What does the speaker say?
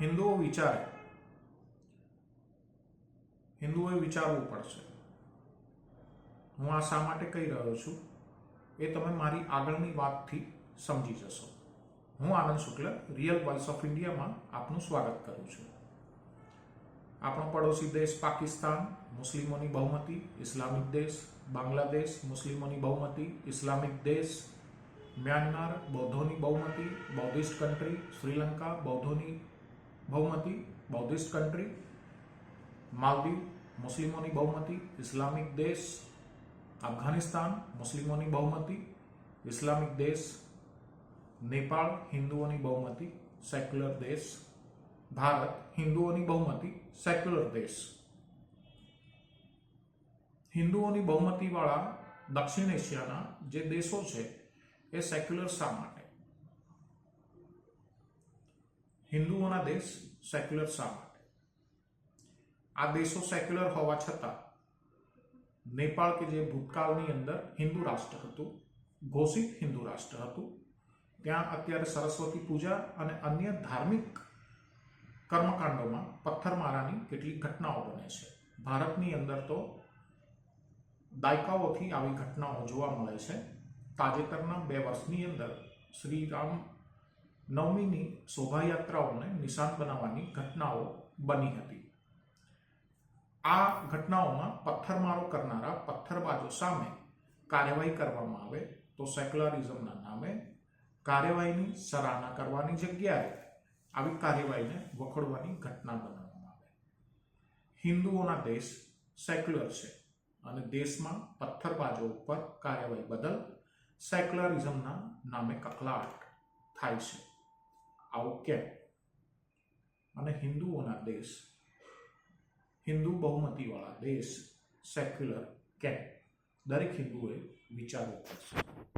હિન્દુઓ વિચારે. હિન્દુઓએ વિચારવું પડશે. હું આ શા માટે કહી રહ્યો છું? એ તમે મારી આગળની વાતથી સમજી જશો. હું Anand Shukla, real voice of ઇન્ડિયામાં આપનું સ્વાગત કરું છું. આપણો પડોશી દેશ પાકિસ્તાન, મુસ્લિમોની બહુમતી, ઇસ્લામિક દેશ, બાંગ્લાદેશ, મુસ્લિમોની બહુમતી, ઇસ્લામિક દેશ, મ્યાનમાર, બૌદ્ધોની બહુમતી, બૌદ્ધિસ્ટ કન્ટ્રી, શ્રીલંકા, બૌદ્ધોની બહુમતી, બૌદ્ધિસ્ટ કન્ટ્રી માલદીવ, મુસ્લિમોની બહુમતી, ઇસ્લામિક દેશ, અફઘાનિસ્તાન, મુસ્લિમોની બહુમતી, ઇસ્લામિક દેશ, નેપાળ, હિન્દુઓની બહુમતી, સેક્યુલર દેશ, ભારત, હિન્દુઓની બહુમતી, સેક્યુલર દેશ. હિન્દુઓની બહુમતીવાળા દક્ષિણ એશિયાના જે દેશો છે, એ સેક્યુલર શા માટે? હિન્દુઓના દેશ સેક્યુલર શા માટે? આ દેશો સેક્યુલર હોવા છતાં નેપાળ કે જે ભૂતકાળની અંદર હિન્દુ રાષ્ટ્ર હતું, ઘોષિત હિન્દુ રાષ્ટ્ર હતું, ત્યાં અત્યારે સરસ્વતી પૂજા અને અન્ય ધાર્મિક કર્મકાંડોમાં પથ્થરમારાની કેટલીક ઘટનાઓ બને છે. ભારતની અંદર તો દાયકાઓથી આવી ઘટનાઓ જોવા મળે છે. તાજેતરના બે વર્ષની અંદર શ્રી રામ નવમીની શોભાયાત્રાઓને નિશાન બનાવવાની ઘટનાઓ બની હતી. આ ઘટનાઓમાં પથ્થરમારો કરનારા પથ્થરબાજો સામે કાર્યવાહી કરવામાં આવે તો સેક્યુલરિઝમના નામે કાર્યવાહીની સરાહના કરવાની જગ્યાએ આવી કાર્યવાહીને વખોડવાની ઘટના બનાવવામાં આવે. હિન્દુઓના દેશ સેક્યુલર છે અને દેશમાં પથ્થરબાજો ઉપર કાર્યવાહી બદલ સેક્યુલરિઝમના નામે કકલાટ થાય છે. આવું કેમ અને હિન્દુઓના દેશ હિન્દુ બહુમતીવાળા દેશ સેક્યુલર કે? દરેક હિન્દુએ વિચારવું પડશે.